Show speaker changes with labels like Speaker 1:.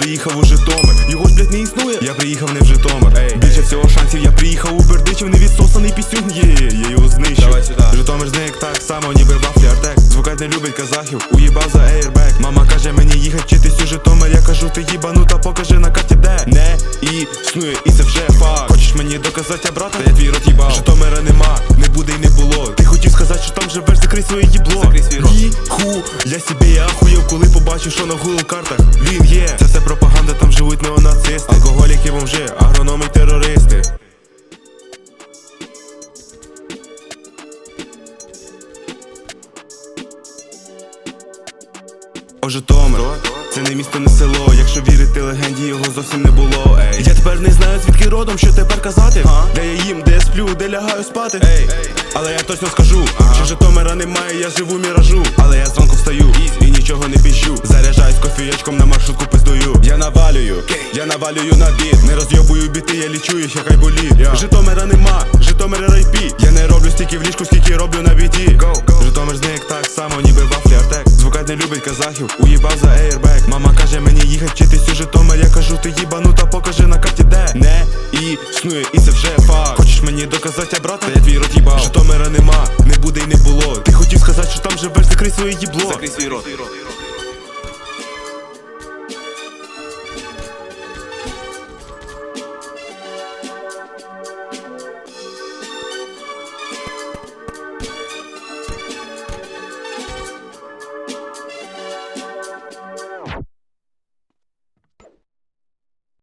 Speaker 1: приїхав у Житомир. Його ж блять не існує. Я приїхав не в Житомир. Більше всього шансів я приїхав у Бердичів, не відсосаний пісюн. Є, я його знищу.
Speaker 2: Давай сюди.
Speaker 1: Житомир зник так само, ніби вафлі артек. Звукать не любить казахів, уїбав за ейрбек. Мама каже мені їхать вчитись у Житомир. Я кажу, ти їбанута, покажи на карті де не існує, і це вже факт. Хочеш мені доказати, а брата? Та я твій рот їбав. Житомира нема, закрий своє їбло.
Speaker 2: Закрий свій рот.
Speaker 1: Ніху, я собі я ахуєв, коли побачив, що на Google картах він є. Це все пропаганда, там живуть неонацисти, алкоголіки, бомжи, агрономи й терористи. О, Житомир, це не місто, не село. Якщо вірити легенді, його зовсім не було. Ей. Я тепер не знаю, звідки родом, що тепер казати. Де я їм, де я сплю, де лягаю спати. Ей. Але я точно скажу, що Житомира немає, я живу міражу. Але я зранку встаю і нічого не піщу. Заряджаюсь кофієчком на маршрутку пиздую. Я навалюю, я навалюю на біт. Не розйобую біти, я лічу їх, як айболіт. Житомира нема, Житомира райпі. Я не роблю стільки в ліжку, скільки роблю на біті. Житомир зник само, ніби вафлі артек. Звукать не любить казахів, уїбав за ейрбек. Мама каже мені їхать вчитись у Житомир. Я кажу, ти їбанута, покажи на карті де не існує, і це вже факт. Хочеш мені доказати, а брата? Я твій рот їбав. Житомира нема, не буде і не було. Ти хотів сказати, що там живеш, закрий своє їбло.
Speaker 2: Закрий свій рот.